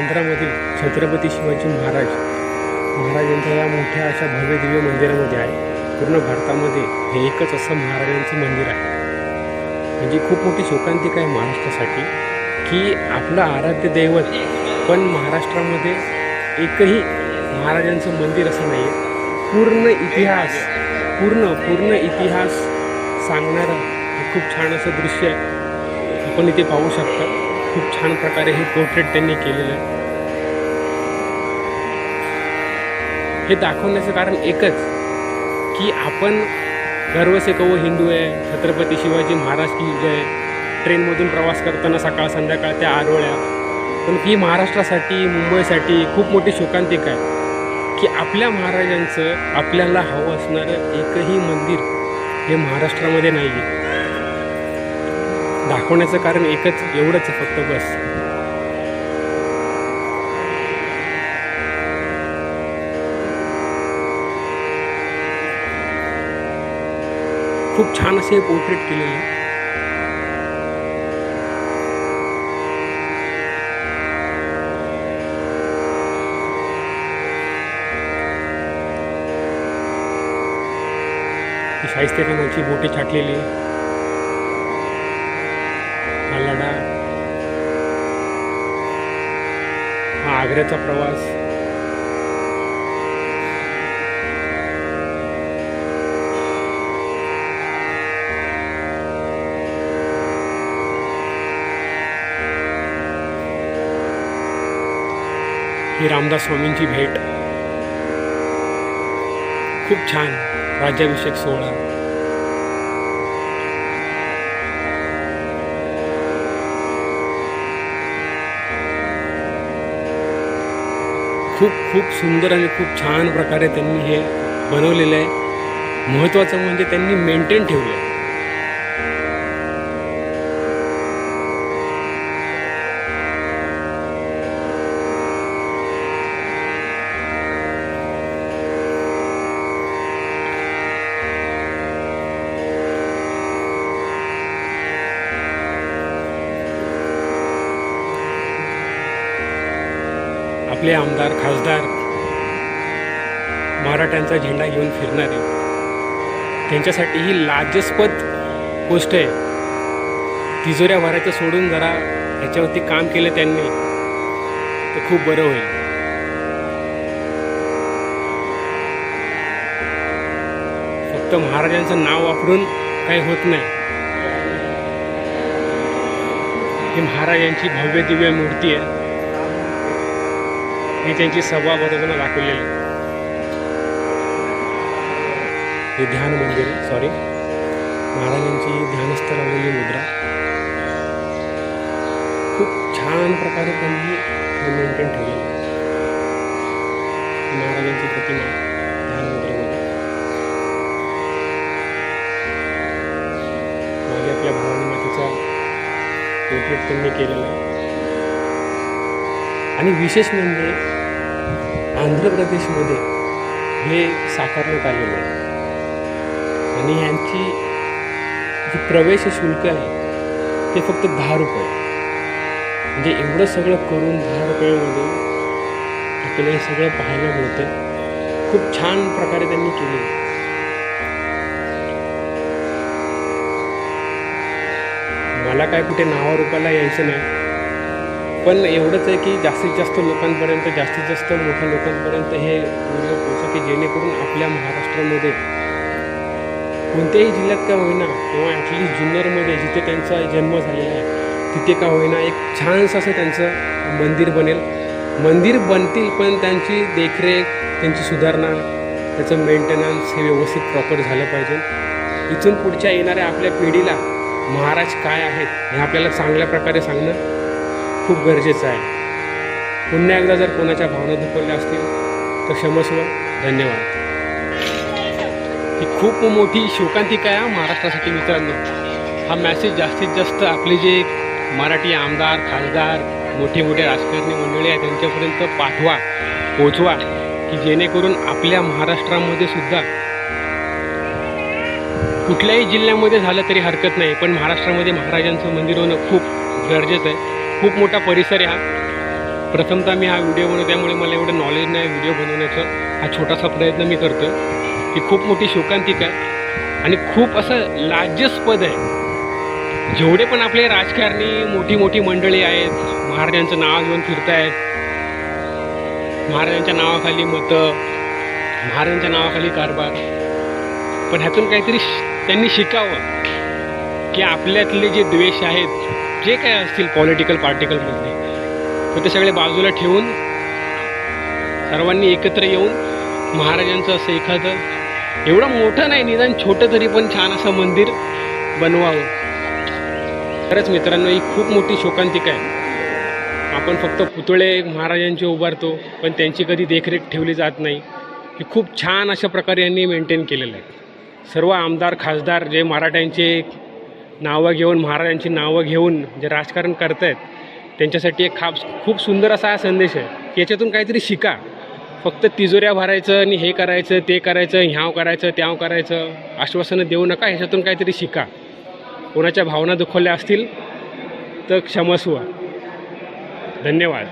आंध्रामधील छत्रपती शिवाजी महाराज महाराजांच्या या मोठ्या अशा भव्य दिव्य मंदिरामध्ये आहे. पूर्ण भारतामध्ये हे एकच असं महाराजांचं मंदिर आहे. म्हणजे खूप मोठी शोकांतिका आहे महाराष्ट्रासाठी की आपलं आराध्य दैवत पण महाराष्ट्रामध्ये एकही महाराजांचं मंदिर असं नाही आहे पूर्ण इतिहास पूर्ण पूर्ण इतिहास सांगणारं हे खूप छान असं दृश्य आहे. आपण इथे पाहू शकता. खूप छान प्रकारे हे पोर्ट्रेट त्यांनी केलेलं. आहे हे दाखवण्याचं कारण एकच की आपण गर्व से हिंदू आहे छत्रपती शिवाजी महाराज की जय ट्रेनमधून प्रवास करताना सकाळ संध्याकाळ त्या आरोळ्या पण ही महाराष्ट्रासाठी मुंबईसाठी खूप मोठी शोकांतिक आहे की आपल्या महाराजांचं आपल्याला हवं असणारं एकही मंदिर हे महाराष्ट्रामध्ये नाही आहे दाखवण्याचं कारण एकच एवढंच आहे फक्त बस. खूप छान असे पोर्ट्रेट केलेले. शाहिस्ते खानाची बोटी छाटलेली. आग्र्याचा प्रवास. ही रामदास स्वामींची भेट. खूप छान. राज्याभिषेक सोहळा. खूप खूप सुंदर आणि खूप छान प्रकारे त्यांनी हे बनवलेलं आहे. महत्त्वाचं म्हणजे त्यांनी मेंटेन ठेवलं आहे. आपले आमदार खासदार मराठ्यांचा झेंडा घेऊन फिरणारे. त्यांच्यासाठी ही लाजस्पद गोष्ट आहे. तिजोऱ्या भरायचं सोडून जरा ह्याच्यावरती काम केलं त्यांनी तर खूप बरं होईल. फक्त महाराजांचं नाव वापरून काही होत नाही. ही महाराजांची भव्य दिव्य मूर्ती आहे. ही त्यांची सभा बरोबर दाखवलेली आहे. हे ध्यान मंदिर सॉरी महाराजांची ध्यानस्थ लावलेली मुद्रा. खूप छान प्रकारे त्यांनी हे मेंटेन ठेवलेलं महाराजांची प्रतिमा ध्यान मुद्रेमध्ये. मागे आपल्या भावानी मातीचा पोर्ट्रेट त्यांनी केलेला आहे. आणि विशेष म्हणजे आंध्र प्रदेशमध्ये हे साकारण्यात आलेलं आहे. आणि यांची जी प्रवेश शुल्क आहे ते फक्त दहा रुपये. म्हणजे एवढं सगळं करून दहा रुपयामध्ये आपल्याला हे सगळं पाहायला मिळतं खूप छान प्रकारे त्यांनी केले मला काय कुठे नावा रुपयाला यायचं नाही. पण एवढंच आहे की जास्तीत जास्त लोकांपर्यंत जास्तीत जास्त मोठ्या लोकांपर्यंत हे व्हिडिओ पोहोचो की जेणेकरून आपल्या महाराष्ट्रामध्ये कोणत्याही जिल्ह्यात का होईना किंवा ॲटलिस्ट जुन्नरमध्ये जिथे त्यांचा जन्म झालेला आहे तिथे का होईना एक छानसं असं त्यांचं मंदिर बनेल. मंदिर बनतील पण त्यांची देखरेख त्यांची सुधारणा त्याचं मेंटेनन्स हे व्यवस्थित प्रॉपर झालं पाहिजे. इथून पुढच्या येणाऱ्या आपल्या पिढीला महाराज काय आहेत हे आपल्याला चांगल्या प्रकारे सांगणं खूप गरजेचं आहे. पुन्हा एकदा जर कोणाच्या भावना दुखवल्या असतील तर क्षमस्व धन्यवाद. ही खूप मोठी शोकांतिका आहे हा महाराष्ट्रासाठी मित्रांनो. हा मॅसेज जास्तीत जास्त आपले जे मराठी आमदार खासदार मोठे मोठे राजकारणी मंडळी आहेत त्यांच्यापर्यंत पाठवा पोचवा की जेणेकरून आपल्या महाराष्ट्रामध्ये सुद्धा कुठल्याही जिल्ह्यामध्ये झालं तरी हरकत नाही. पण महाराष्ट्रामध्ये महाराजांचं मंदिर होणं खूप गरजेचं आहे. खूप मोठा परिसर आहे हा. प्रथमतः मी हा व्हिडिओ बनवतो त्यामुळे मला एवढं नॉलेज नाही व्हिडिओ बनवण्याचा. हा छोटासा प्रयत्न मी करतो की खूप मोठी शोकांतिका आहे. आणि खूप असं लाजस्पद आहे. जेवढे पण आपले राजकारणी मोठी मोठी मंडळी आहेत महाराजांचं नाव घेऊन फिरतायत महाराजांच्या नावाखाली मतं महाराजांच्या नावाखाली कारभार. पण ह्यातून काहीतरी श- त्यांनी शिकावं की आपल्यातले जे द्वेष आहेत जे काय असतील पॉलिटिकल पार्टिकलमधले तर ते सगळे बाजूला ठेवून सर्वांनी एकत्र येऊन महाराजांचं असं एखादं एवढं मोठं नाही निदान छोटं तरी पण छान असं मंदिर बनवावं. खरंच मित्रांनो ही खूप मोठी शोकांतिका आहे. आपण फक्त पुतळे महाराजांचे उभारतो पण त्यांची कधी देखरेख ठेवली जात नाही. ही खूप छान अशा प्रकारे यांनी मेंटेन केलेलं आहे. सर्व आमदार खासदार जे मराठ्यांचे नावं घेऊन महाराजांची नावं घेऊन जे राजकारण करतायत त्यांच्यासाठी एक खाप खूप सुंदर असा हा संदेश आहे की याच्यातून काहीतरी शिका. फक्त तिजोऱ्या भरायचं आणि हे करायचं ते करायचं ह्याव करायचं त्याव करायचं आश्वासनं देऊ नका ह्याच्यातून काहीतरी शिका. कोणाच्या भावना दुखवल्या असतील तर क्षमस्व धन्यवाद.